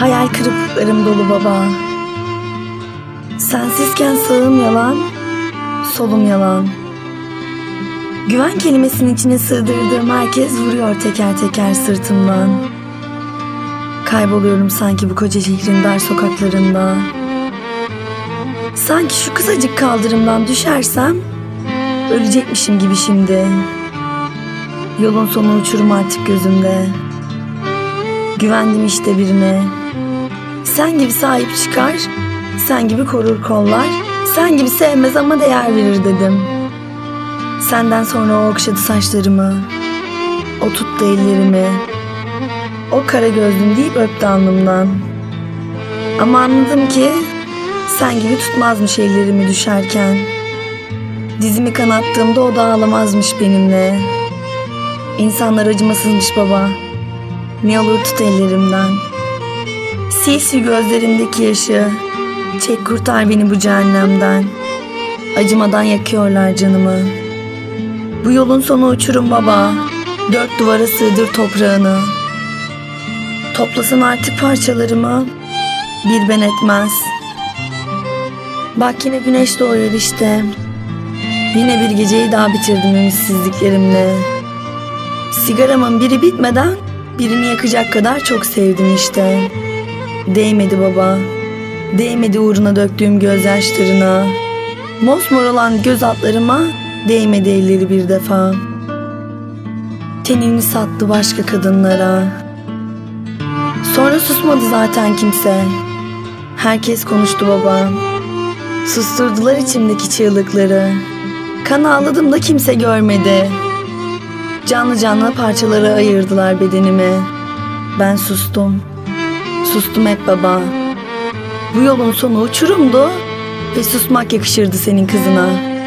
Hayal kırıklıklarım dolu baba. Sensizken sağım yalan, solum yalan. Güven kelimesinin içine sığdırdığım herkes vuruyor teker teker sırtımdan. Kayboluyorum sanki bu koca şehrin dar sokaklarında. Sanki şu kısacık kaldırımdan düşersem ölecekmişim gibi şimdi. Yolun sonu uçurum artık gözümde. Güvendim işte birine. Sen gibi sahip çıkar, sen gibi korur kollar, sen gibi sevmez ama değer verir dedim. Senden sonra o okşadı saçlarımı, o tuttu ellerimi, o kara gözlüm deyip öptü alnımdan. Ama anladım ki sen gibi tutmazmış ellerimi düşerken. Dizimi kanattığımda o da ağlamazmış benimle. İnsanlar acımasızmış baba. Ne olur tut ellerimden. Sil sil gözlerimdeki yaşı. Çek kurtar beni bu cehennemden. Acımadan yakıyorlar canımı. Bu yolun sonu uçurum baba. Dört duvara sığdır toprağını. Toplasan artık parçalarımı. Bir ben etmez. Bak yine güneş doğuyor işte. Yine bir geceyi daha bitirdim ümitsizliklerimle. Sigaramın biri bitmeden birini yakacak kadar çok sevdim işte. Değmedi baba. Değmedi uğruna döktüğüm gözyaşlarına. Mosmor olan göz altlarıma değmedi elleri bir defa. Tenini sattı başka kadınlara. Sonra susmadı zaten kimse. Herkes konuştu baba. Susturdular içimdeki çığlıkları. Kan ağladım da kimse görmedi. Canlı canlı parçalara ayırdılar bedenimi. Ben sustum. Sustum hep baba. Bu yolun sonu uçurumdu ve susmak yakışırdı senin kızına.''